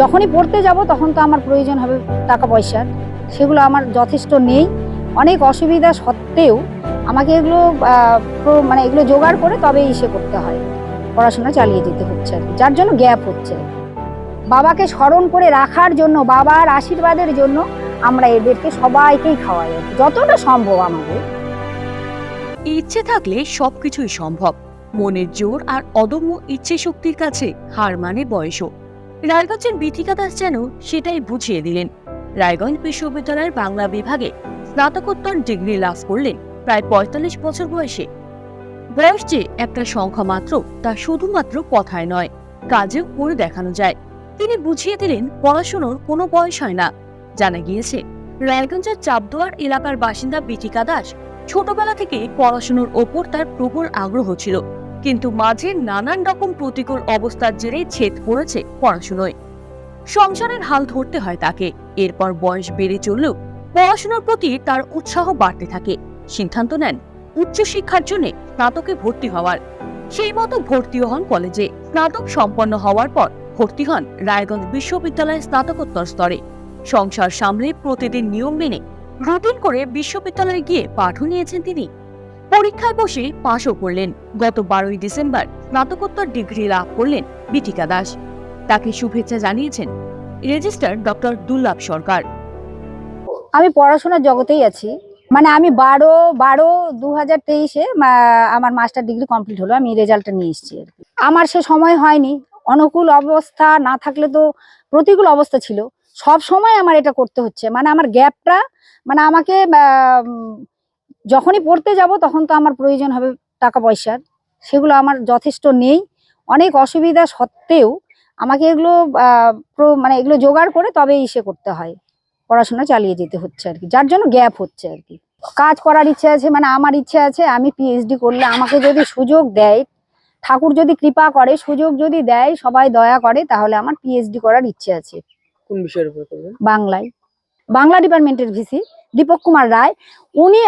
যখনই পড়তে যাব, তখন তো আমার প্রয়োজন হবে টাকা পয়সার সেগুলো আমার যথেষ্ট নেই। অনেক অসুবিধা সত্ত্বেও আমাকে এগুলো মানে এগুলো জোগাড় করে তবেই ইসে করতে হয়। পড়াশোনা চালিয়ে যেতে হচ্ছে আর যার জন্য গ্যাপ হচ্ছে। বাবাকে স্মরণ করে রাখার জন্য, বাবার আশীর্বাদের জন্য আমরা এদেরকে সবাইকেই খাওয়াই যতটা সম্ভব আমাদের। ইচ্ছে থাকলে সবকিছুই সম্ভব। মনের জোর আর অদম্য ইচ্ছে শক্তির কাছে হার মানে বয়সও। রায়গঞ্জের বিথিকা দাস যেন সেটাই বুঝিয়ে দিলেন। রায়গঞ্জ বিশ্ববিদ্যালয়ের বাংলা বিভাগে স্নাতকোত্তর ডিগ্রি লাভ করলেন প্রায় পঁয়তাল্লিশ বছর বয়সে। বয়স যে একটা সংখ্যা মাত্র তা শুধুমাত্র কথায় নয়, কাজেও করে দেখানো যায়। তিনি বুঝিয়ে দিলেন পড়াশোনার কোনো বয়স হয় না। জানা গিয়েছে, রায়গঞ্জের চাপদুয়ার এলাকার বাসিন্দা বিথিকা দাস ছোটবেলা থেকে পড়াশোনার ওপর তার প্রবল আগ্রহ ছিল। কিন্তু মাঝে নানান রকম প্রতিকূল অবস্থার জেরে ছেদ পড়েছে পড়াশুনোয়। সংসারের হাল ধরতে হয় তাকে। এরপর বয়স বেড়ে চললেও পড়াশোনার প্রতি তার উৎসাহ বাড়তে থাকে। সিদ্ধান্ত নেন, উচ্চশিক্ষার জন্য স্নাতকে ভর্তি হওয়ার। সেই মতো ভর্তিও হন কলেজে। স্নাতক সম্পন্ন হওয়ার পর ভর্তি হন রায়গঞ্জ বিশ্ববিদ্যালয়ের স্নাতকোত্তর স্তরে। সংসার সামলে প্রতিদিন নিয়ম মেনে রুটিন করে বিশ্ববিদ্যালয়ে গিয়ে পাঠও নিয়েছেন তিনি। পরীক্ষায় বসে পাশও করলেন। গত বারোই ডিসেম্বর স্নাতকোত্তর ডিগ্রি লাভ করলেন বিথিকা দাস। তাকে শুভেচ্ছা জানিয়েছেন রেজিস্ট্রার ডক্টর দুর্লভ সরকার। আমি পড়াশোনার জগতেই আছি। মানে আমি বারো বারো দু হাজার তেইশে আমার মাস্টার ডিগ্রি কমপ্লিট হলো। আমি রেজাল্টটা নিয়ে এসেছি আমার সে সময় হয়নি। অনুকূল অবস্থা না থাকলে তো প্রতিকূল অবস্থা ছিল। সব সময় আমার এটা করতে হচ্ছে। মানে আমার গ্যাপটা মানে আমাকে যখনই পড়তে যাব তখন তো আমার প্রয়োজন হবে টাকা পয়সার। সেগুলো আমার যথেষ্ট নেই। অনেক অসুবিধা সত্ত্বেও আমাকে এগুলো মানে এগুলো জোগাড় করে তবেই ইসে করতে হয়। পড়াশোনা চালিয়ে যেতে হচ্ছে আর কি। যার জন্য গ্যাপ হচ্ছে আর কি। কাজ করার ইচ্ছে আছে মানে আমার ইচ্ছে আছে আমি পিএইচডি করলে আমাকে যদি সুযোগ দেয় ঠাকুর যদি কৃপা করে সুযোগ যদি দেয় সবাই দয়া করে তাহলে আমার পিএইচডি করার ইচ্ছে আছে। কোন বিষয়ের উপর বাংলায়। বাংলা ডিপার্টমেন্টের ভিসি দীপক কুমার রায়, উনি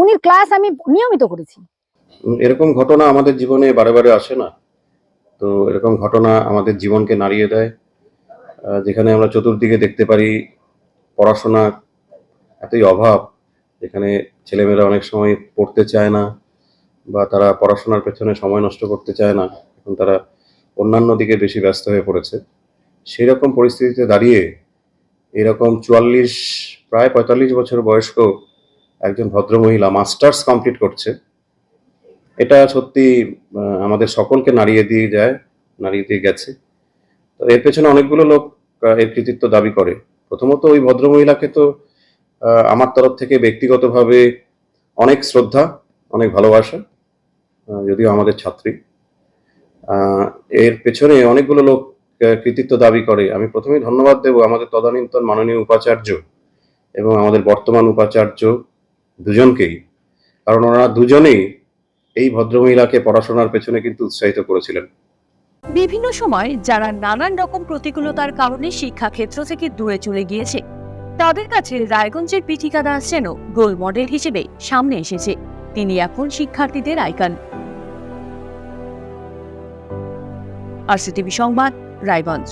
উনির ক্লাস আমি নিয়মিত করেছি। এরকম ঘটনা আমাদের জীবনে বারে বারে আসে না। তো এরকম ঘটনা আমাদের জীবনকে নাড়িয়ে দেয়। যেখানে আমরা চতুর্দিকে দেখতে পারি পড়াশোনা এতই অভাব, যেখানে ছেলেমেয়েরা অনেক সময় পড়তে চায় না বা তারা পড়াশোনার পেছনে সময় নষ্ট করতে চায় না। এখন তারা অন্যান্য দিকে বেশি ব্যস্ত হয়ে পড়েছে। সেই রকম পরিস্থিতিতে দাঁড়িয়ে এরকম চুয়াল্লিশ প্রায় পঁয়তাল্লিশ বছর বয়স্ক একজন ভদ্রমহিলা মাস্টার্স কমপ্লিট করছে। এটা সত্যি আমাদের সকলকে নাড়িয়ে দিয়ে যায়, নাড়িয়ে দিয়ে গেছে। তো এর পেছনে অনেকগুলো লোক এর কৃতিত্ব দাবি করে। প্রথমত ওই ভদ্রমহিলাকে তো আমার তরফ থেকে ব্যক্তিগতভাবে অনেক শ্রদ্ধা, অনেক ভালোবাসা যদিও আমাদের ছাত্রী। এর পেছনে অনেকগুলো লোক কৃতিত্ব দাবি করে। আমি প্রথমেই ধন্যবাদ দেব আমাদের তদানীন্তন মাননীয় উপাচার্য এবং আমাদের বর্তমান উপাচার্য দুজনকেই, কারণ ওনারা দুজনেই এই ভদ্রমহিলাকে পড়াশোনার পেছনে কিন্তু উৎসাহিত করেছিলেন। বিভিন্ন সময় যারা নানান রকম প্রতিকূলতার কারণে শিক্ষাক্ষেত্র থেকে দূরে চলে গিয়েছে, তাদের কাছে রায়গঞ্জের পিঠিকা দাস যেন রোল মডেল হিসেবে সামনে এসেছে। তিনি এখন শিক্ষার্থীদের আইকন। আর সিটিভি সংবাদ, রায়গঞ্জ।